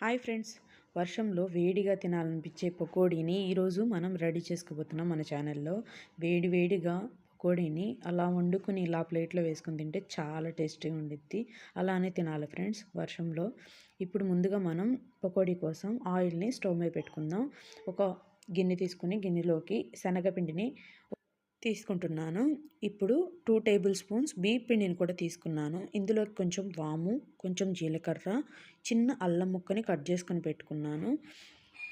Hi friends. వర్షంలో వేడిగా తినాలనిపించే పకోడీని ఈరోజు మనం రెడీ చేసుకోబోతున్నాం మన ఛానల్లో. వేడి వేడిగా పకోడీని అలా వండుకుని ఇలా ప్లేట్లో వేసుకుని తింటే చాలా టేస్టీగా ఉండిద్ది. అలానే తినాలి ఫ్రెండ్స్ వర్షంలో. ఇప్పుడు ముందుగా మనం పకోడీ కోసం ఆయిల్ని స్టవ్ మీద పెట్టుకుందాం. ఒక గిన్నె తీసుకుని గిన్నెలోకి శనగపిండిని తీసుకుంటున్నాను. ఇప్పుడు టూ టేబుల్ స్పూన్స్ బీ పిండిని కూడా తీసుకున్నాను. ఇందులో కొంచెం వాము కొంచెం జీలకర్ర చిన్న అల్లం ముక్కని కట్ చేసుకొని పెట్టుకున్నాను.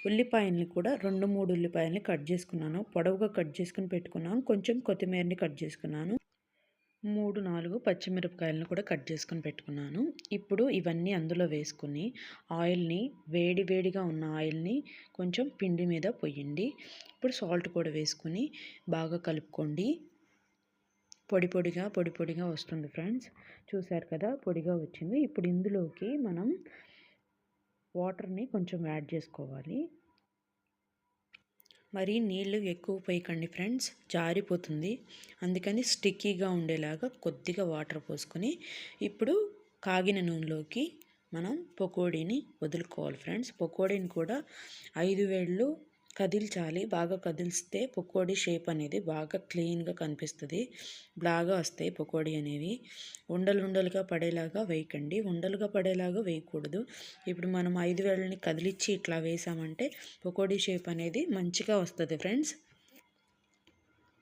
ఉల్లిపాయల్ని కూడా రెండు మూడు ఉల్లిపాయల్ని కట్ చేసుకున్నాను. పొడవుగా కట్ చేసుకుని పెట్టుకున్నాను. కొంచెం కొత్తిమీరని కట్ చేసుకున్నాను. మూడు నాలుగు పచ్చిమిరపకాయలను కూడా కట్ చేసుకొని పెట్టుకున్నాను. ఇప్పుడు ఇవన్నీ అందులో వేసుకుని ఆయిల్ని వేడి వేడిగా ఉన్న ఆయిల్ని కొంచెం పిండి మీద పొయ్యండి. ఇప్పుడు సాల్ట్ కూడా వేసుకుని బాగా కలుపుకోండి. పొడి పొడిగా పొడి పొడిగా వస్తుంది ఫ్రెండ్స్. చూశారు కదా పొడిగా వచ్చింది. ఇప్పుడు ఇందులోకి మనం వాటర్ని కొంచెం యాడ్ చేసుకోవాలి. మరి నీళ్ళు ఎక్కువ పోయకండి ఫ్రెండ్స్ జారిపోతుంది. అందుకని స్టిక్కీగా ఉండేలాగా కొద్దిగా వాటర్ పోసుకొని ఇప్పుడు కాగిన నూనెలోకి మనం పకోడీని వదులుకోవాలి ఫ్రెండ్స్. పకోడీని కూడా ఐదు వేళ్ళు కదిల్చాలి. బాగా కదిలిస్తే పకోడీ షేప్ అనేది బాగా క్లీన్గా కనిపిస్తుంది. బాగా వస్తాయి పకోడీ అనేవి. ఉండలు ఉండలుగా పడేలాగా వేయకండి. ఉండలుగా పడేలాగా వేయకూడదు. ఇప్పుడు మనం ఐదు వేళ్ళని కదిలిచ్చి ఇట్లా వేసామంటే పకోడీ షేప్ అనేది మంచిగా వస్తుంది ఫ్రెండ్స్.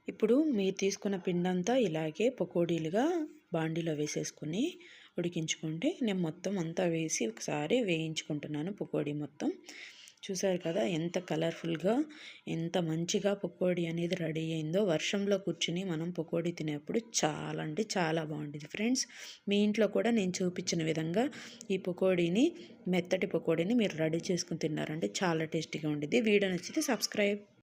ఇప్పుడు మీరు తీసుకున్న పిండంతా ఇలాగే పకోడీలుగా బాండీలో వేసేసుకుని ఉడికించుకుంటే నేను మొత్తం అంతా వేసి ఒకసారి వేయించుకుంటున్నాను పకోడీ మొత్తం. చూసారు కదా ఎంత కలర్ఫుల్గా ఎంత మంచిగా పకోడీ అనేది రెడీ అయిందో. వర్షంలో కూర్చుని మనం పకోడీ తినేప్పుడు చాలా అంటే చాలా బాగుంటుంది ఫ్రెండ్స్ మీ ఇంట్లో కూడా నేను చూపించిన విధంగా ఈ పకోడీని మెత్తటి పకోడీని మీరు రెడీ చేసుకుని తిన్నారంటే చాలా టేస్టీగా ఉండేది. వీడియో నచ్చితే సబ్స్క్రైబ్.